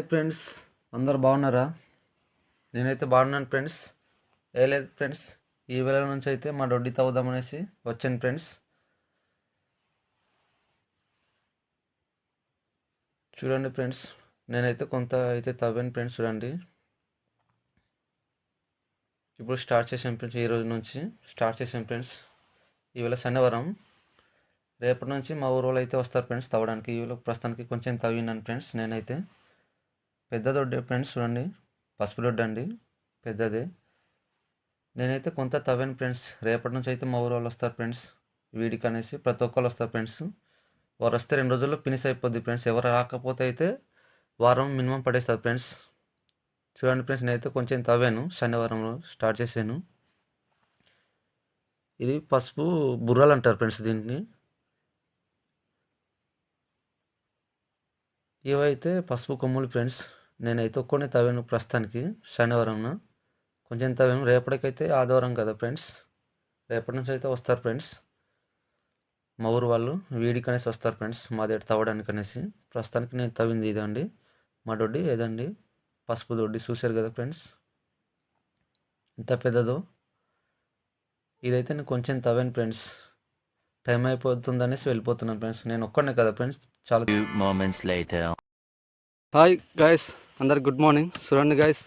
Hi friends అందరు బాగున్నారా? నేనైతే బాగున్నాను ఫ్రెండ్స్. ఏ లేదు ఫ్రెండ్స్ ఈ వేళ నుంచి అయితే మా డొడ్డి తవ్వుదామనేసి వచ్చాను ఫ్రెండ్స్. చూడండి ఫ్రెండ్స్ నేనైతే కొంత అయితే తవ్వాను ఫ్రెండ్స్ చూడండి. ఇప్పుడు స్టార్ట్ చేసాం ఫ్రెండ్స్ ఈ రోజు నుంచి స్టార్ట్ చేసాం ఫ్రెండ్స్. ఈవేళ శనివారం. రేపటి నుంచి మా ఊరు వాళ్ళు అయితే వస్తారు ఫ్రెండ్స్ తవ్వడానికి. ఈవేళ ప్రస్తుతానికి కొంచెం తవ్వినాను ఫ్రెండ్స్ నేనైతే. పెద్ద దొడ్డే ఫ్రెండ్స్ చూడండి. పసుపు దొడ్డు అండి. పెద్దదే. నేనైతే కొంత తవ్వాను ఫ్రెండ్స్. రేపటి నుంచి అయితే మా ఊరు వాళ్ళు వస్తారు ఫ్రెండ్స్. వీడికి అనేసి ప్రతి ఒక్కరు వస్తారు ఫ్రెండ్స్. వారు వస్తే రెండు రోజుల్లో ఫినిష్ అయిపోద్ది ఫ్రెండ్స్. ఎవరు రాకపోతే అయితే వారం మినిమం పడేస్తారు ఫ్రెండ్స్. చూడండి ఫ్రెండ్స్ నేనైతే కొంచెం తవ్వాను. శనివారంలో స్టార్ట్ చేశాను. ఇది పసుపు బుర్రలు అంటారు ఫ్రెండ్స్ దీన్ని. ఇవైతే పసుపు కొమ్ములు ఫ్రెండ్స్. నేనైతే ఒక్కనే తవ్వాను ప్రస్తుతానికి శనివారంన కొంచెం తవ్వాను. రేపటికైతే ఆదివారం కదా ఫ్రెండ్స్. రేపటి నుంచి అయితే వస్తారు ఫ్రెండ్స్. మా ఊరు వాళ్ళు వీడికి అనేసి వస్తారు ఫ్రెండ్స్. మా దగ్గర తవ్వడానికి అనేసి. ప్రస్తుతానికి నేను తవ్వింది ఇదండి. మా దొడ్డి ఏదండి? పసుపు దొడ్డి చూశారు కదా ఫ్రెండ్స్. ఇంత పెద్దదో. ఇదైతే నేను కొంచెం తవ్వాను ఫ్రెండ్స్. టైం అయిపోతుంది అనేసి వెళ్ళిపోతున్నాను ఫ్రెండ్స్. నేను ఒక్కనే కదా ఫ్రెండ్స్. చాలా. హాయ్ గాయస్ అందరికి గుడ్ మార్నింగ్. చూడండి గాయస్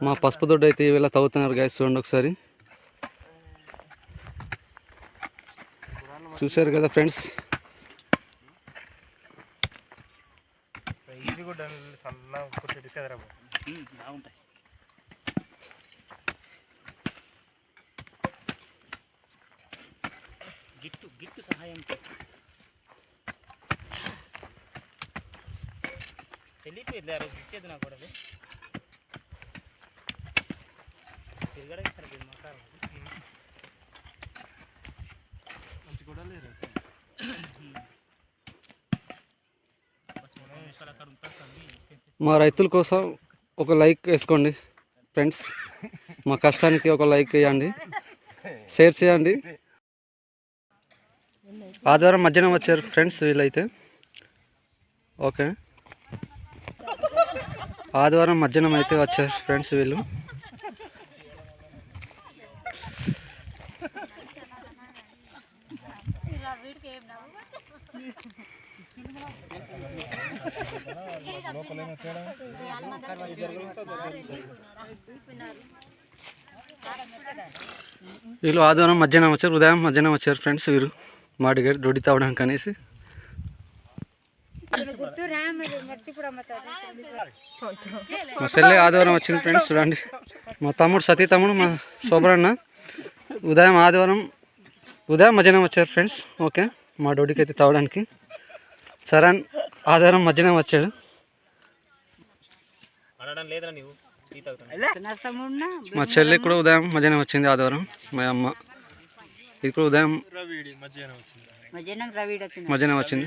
మా పసుపు దొడ్డు అయితే ఈవేళ తవ్వుతున్నారు గాయస్ చూడండి ఒకసారి. చూశారు కదా ఫ్రెండ్స్ గిట్టు గిట్టు సహాయం తెలియట్లేదు ఆ రోజు ఇచ్చేది నాకు కూడా. తిరగడానికి సరిగ్గా మాట్లాడాలి మంచి కూడా లేదు మా రైతుల కోసం ఒక లైక్ వేసుకోండి. ఫ్రెండ్స్ మా కష్టానికి ఒక లైక్ వేయండి. షేర్ చేయండి. ఆదివారం మధ్యాహ్నం వచ్చారు ఫ్రెండ్స్ వీళ్ళైతే. ఓకే. ఆదివారం మధ్యాహ్నం అయితే వచ్చారు ఫ్రెండ్స్ వీళ్ళు. వీళ్ళు ఆదివారం మధ్యాహ్నం వచ్చారు ఉదయం మధ్యాహ్నం వచ్చారు ఫ్రెండ్స్ వీరు. మా దగ్గర దొడ్డి తవ్వడానికి అనేసి మా చెల్లె ఆదివారం వచ్చింది ఫ్రెండ్స్ చూడండి. మా తమ్ముడు సతీ తమ్ముడు మా శోభరన్న ఉదయం ఆదివారం ఉదయం మధ్యాహ్నం వచ్చారు ఫ్రెండ్స్ ఓకే మా డొడ్డికి అయితే తవ్వడానికి సరే ఆదివారం మధ్యాహ్నం వచ్చాడు. మా చెల్లి కూడా ఉదయం మధ్యాహ్నం వచ్చింది ఆదివారం మా అమ్మ. ఇది కూడా ఉదయం రవిడి మధ్యాహ్నం వచ్చింది.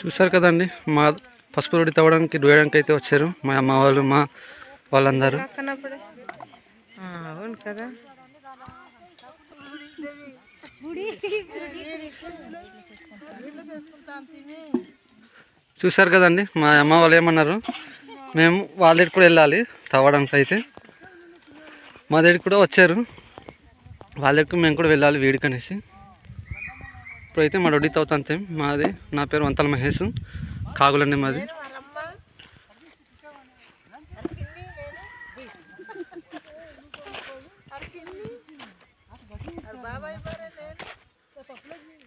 చూసారు కదండి మా పసుపు రొడి తవ్వడానికి దూయడానికి అయితే వచ్చారు. మా అమ్మ వాళ్ళు మా వాళ్ళందరూ. అవును కదా చూసారు కదండి మా అమ్మ వాళ్ళు ఏమన్నారు? మేము వాళ్ళ దగ్గర కూడా వెళ్ళాలి తవ్వడానికి అయితే మా దగ్గరికి కూడా వచ్చారు. వాళ్ళ దగ్గరికి మేము కూడా వెళ్ళాలి వేడుకనేసి ఇప్పుడు ఇప్పుడైతే మా డొడ్డి తవ్వుతాంతే మాది నా పేరు వంతల మహేష్. కాగులండి మాది.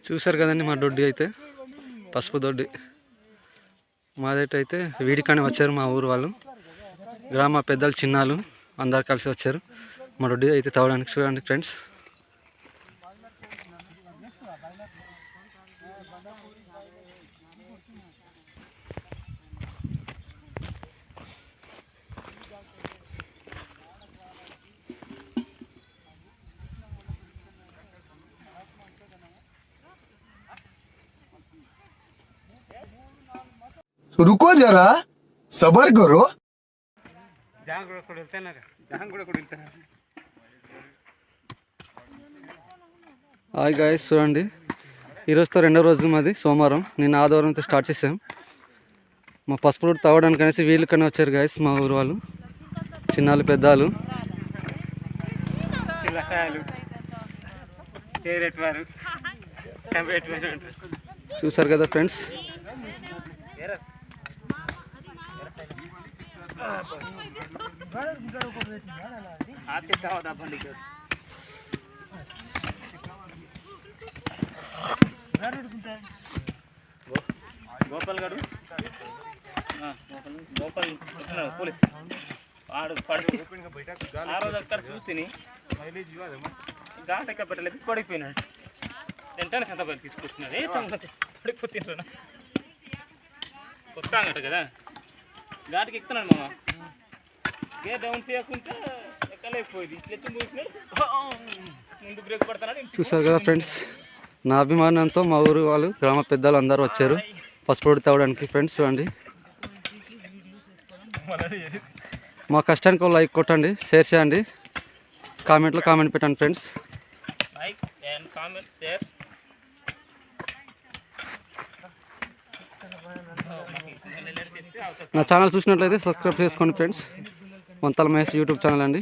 చూసారు కదండి మా దొడ్డి అయితే. పసుపు దొడ్డి మాదైతే అయితే వీడికని వచ్చారు మా ఊరు వాళ్ళు. గ్రామ పెద్దలు చిన్నాలు అందరు కలిసి వచ్చారు. ಮರೊಡ್ಡಿ ಐತೆ ತಗೊಳ್ಳೋಣ చూడండి ಫ್ರೆಂಡ್ಸ್ ರುಕೋ ಜರ ಸಬರ್ ಕರೋ ಜಾಂಗ್ ಕೂಡ ಜಾಂಗ್ ಕೂಡ హాయ్ గాయస్ చూడండి. ఈరోజుతో రెండో రోజు మాది సోమవారం. నేను ఆదివారంతో స్టార్ట్ చేసాం. మా పసుపు రోడ్డు తవ్వడానికి అనేసి వీళ్ళు కన్నా వచ్చారు గాయస్ మా ఊరు వాళ్ళు. చిన్నాలు పెద్దాలు చూసారు కదా ఫ్రెండ్స్ ఆచి గోపాల్ గారు? గోపాల్ పోలీస్. ఆడు పడి ఆ రోజు అక్కడ చూస్తే ఘాట్ ఎక్క పెట్టలేదు పడిపోయినాడు. వెంటనే సంతపల్లి తీసుకొచ్చినాడు ఏ సంగతి కొత్త అంగట కదా? ఘాటుకి ఎక్కుతున్నాడు మామ. గే డౌన్ చేయకుంటే ఎక్కలేకపోయింది. ఇట్లా ముందు బ్రేక్ పడుతున్నాడు చూసారు కదా ఫ్రెండ్స్ నా అభిమానంతో మా ఊరు వాళ్ళు గ్రామ పెద్దలు అందరూ వచ్చారు. పసుపు రోడ్డు తవ్వడానికి ఫ్రెండ్స్ చూడండి. మా కష్టానికి ఒక లైక్ కొట్టండి షేర్ చేయండి. కామెంట్లో కామెంట్ పెట్టండి ఫ్రెండ్స్ నా ఛానల్ చూసినట్లయితే సబ్స్క్రైబ్ చేసుకోండి ఫ్రెండ్స్ వంతల మహేష్ యూట్యూబ్ ఛానల్ అండి.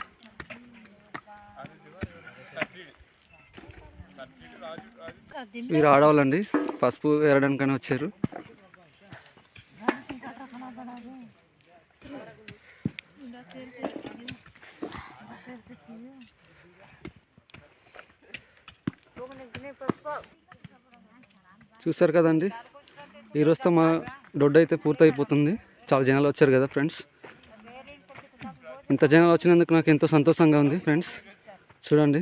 వీరు ఆడవాళ్ళండి. పసుపు ఎరడానికని వచ్చారు. చూసారు కదండి. ఈరోజుతో మా దొడ్డ అయితే పూర్తయిపోతుంది. చాలా జనాలు వచ్చారు కదా ఫ్రెండ్స్. ఇంత జనాలు వచ్చినందుకు నాకు ఎంతో సంతోషంగా ఉంది ఫ్రెండ్స్. చూడండి.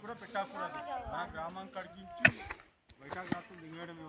కూడా పెట్టకూడదు నా గ్రామం కడిగించి బయట కాకుండా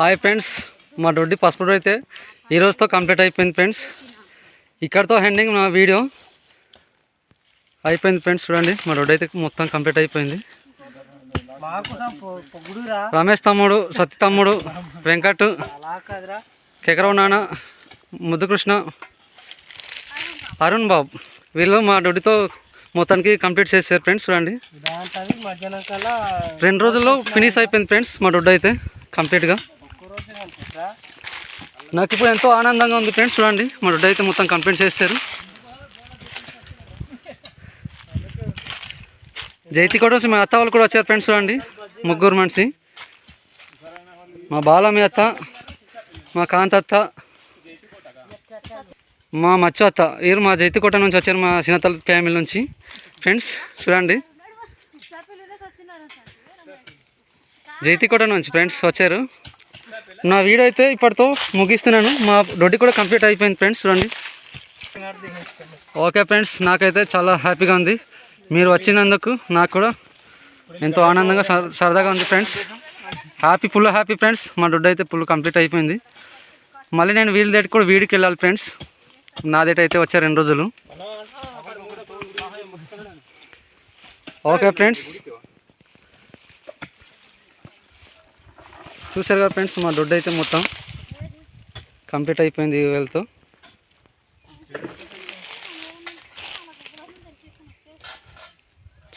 హాయ్ ఫ్రెండ్స్ మా డొడ్డి పసుపుడు అయితే ఈరోజుతో కంప్లీట్ అయిపోయింది ఫ్రెండ్స్. ఇక్కడతో హెండింగ్ నా వీడియో అయిపోయింది ఫ్రెండ్స్ చూడండి మా డొడ్డి అయితే మొత్తం కంప్లీట్ అయిపోయింది. రమేష్ తమ్ముడు సత్య తమ్ముడు వెంకట్ కెకరవ్ నాన్న ముద్దుకృష్ణ అరుణ్ బాబు వీళ్ళు మా డొడ్డితో మొత్తానికి కంప్లీట్ చేశారు ఫ్రెండ్స్ చూడండి. రెండు రోజుల్లో ఫినిష్ అయిపోయింది ఫ్రెండ్స్ మా దొడ్డు అయితే కంప్లీట్గా. నాకు ఇప్పుడు ఎంతో ఆనందంగా ఉంది ఫ్రెండ్స్ చూడండి. మా దొడ్డు అయితే మొత్తం కంప్లీట్ చేశారు. జైతి కూడా వచ్చి మా అత్త వాళ్ళు కూడా వచ్చారు ఫ్రెండ్స్ చూడండి. ముగ్గురు మనిషి. మా బాల మీ అత్త మా కాంత అత్త మా మచ్చు అత్త వీరు మా జైతికోట నుంచి వచ్చారు మా చిన్నతల ఫ్యామిలీ నుంచి. ఫ్రెండ్స్ చూడండి. జైతికోట నుంచి ఫ్రెండ్స్ వచ్చారు. నా వీడియో అయితే ఇప్పటితో ముగిస్తున్నాను. మా డొడ్డి కూడా కంప్లీట్ అయిపోయింది ఫ్రెండ్స్ చూడండి. ఓకే ఫ్రెండ్స్ నాకైతే చాలా హ్యాపీగా ఉంది. మీరు వచ్చినందుకు నాకు కూడా ఎంతో ఆనందంగా సరదాగా ఉంది friends happy full happy friends మా డొడ్డు అయితే ఫుల్ కంప్లీట్ అయిపోయింది. మళ్ళీ నేను వీళ్ళ దగ్గర కూడా వీడికి వెళ్ళాలి ఫ్రెండ్స్ నా దగ్గర అయితే వచ్చారు రెండు రోజులు. Okay friends. చూసారు కదా ఫ్రెండ్స్ మా దొడ్డు అయితే మొత్తం కంప్లీట్ అయిపోయింది ఈ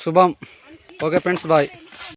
శుభం. Okay friends bye.